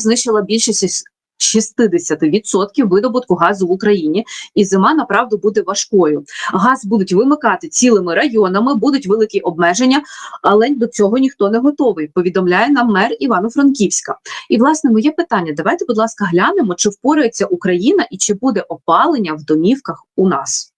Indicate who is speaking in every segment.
Speaker 1: знищила більше сіс- 60% видобутку газу в Україні, і зима направду буде важкою. Газ будуть вимикати цілими районами, будуть великі обмеження, але до цього ніхто не готовий. Повідомляє нам мер Івано-Франківська. І власне моє питання: давайте, будь ласка, глянемо, чи впорається Україна і чи буде опалення в домівках у нас.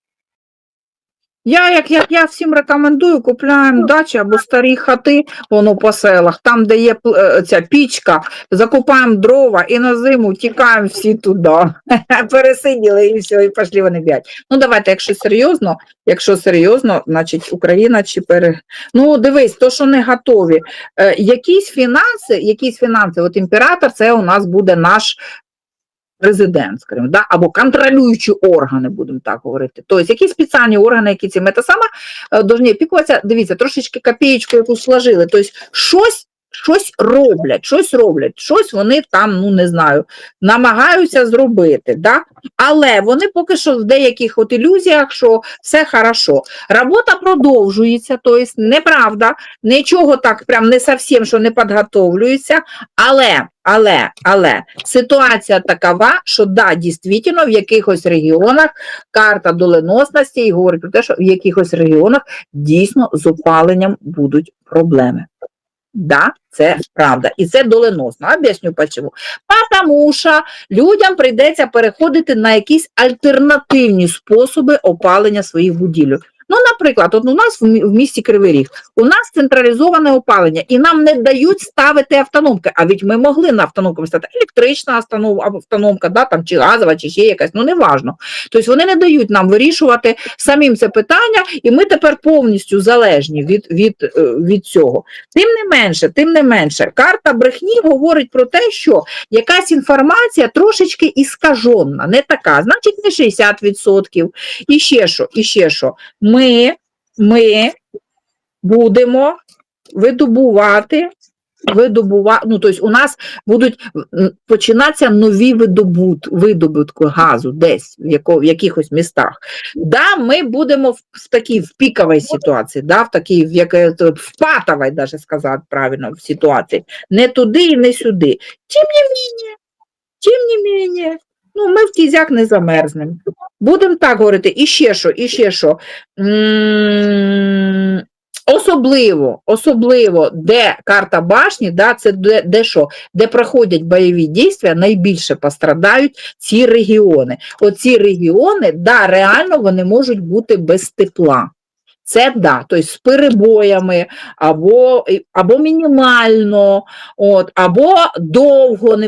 Speaker 2: Я, як, як я всім рекомендую, купляємо дачі або старі хати воно по селах, там, де є е, ця пічка, закупаємо дрова і на зиму тікаємо всі туди. Пересиділи і все, і пішли вони б'ять. Ну, давайте, якщо серйозно, якщо серйозно, значить Україна чи пере. Ну, дивись, то, що не готові. Е, якісь фінанси, якісь фінанси, от імператор, це у нас буде наш президент, скажімо, да? або контролюючі органи, будемо так говорити. Тобто, які спеціальні органи, які цим та сама е, должні опікуватися, дивіться, трошечки копієчку якусь сложили. Тобто, щось. Щось роблять, щось роблять, щось вони там, ну не знаю, намагаються зробити. Да? Але вони поки що в деяких от ілюзіях, що все хорошо. Робота продовжується, тобто неправда, нічого так прям не зовсім, що не підготовлюється, але, але, але ситуація такова, що да, дійсно в якихось регіонах карта доленосності і говорить про те, що в якихось регіонах дійсно з опаленням будуть проблеми. Да, це правда. І це доленосно. Об'ясню почему. Потому що людям прийдеться переходити на якісь альтернативні способи опалення своїх будівель. Ну, наприклад, от у нас в місті Кривий Ріг, у нас централізоване опалення, і нам не дають ставити автономки. А ведь ми могли на автономку стати електрична автономка, да, там, чи газова, чи ще якась, ну неважно. Тобто вони не дають нам вирішувати самим це питання, і ми тепер повністю залежні від, від, е, від цього. Тим не менше, тим не менше, карта брехні говорить про те, що якась інформація трошечки іскажена, не така, значить не 60%. І ще що, і ще що. Ми, ми будемо видобувати. Видобува... ну, тобто у нас будуть починатися нові видобут... видобутки газу десь в, яко... в якихось містах. Да, ми будемо в, в такій в піковій ситуації, да, в такій, в яке в патовій, даже сказати правильно, в ситуації. Не туди і не сюди. Тим не менее, тим не менее, ну, ми в кізяк не замерзнемо. Будемо так говорити, і ще що, і ще що. Особливо, особливо, де карта башні, да, це де, де що, де проходять бойові дійства, найбільше пострадають ці регіони. Оці регіони, да, реально вони можуть бути без тепла. Це да, тобто з перебоями, або, або мінімально, от, або довго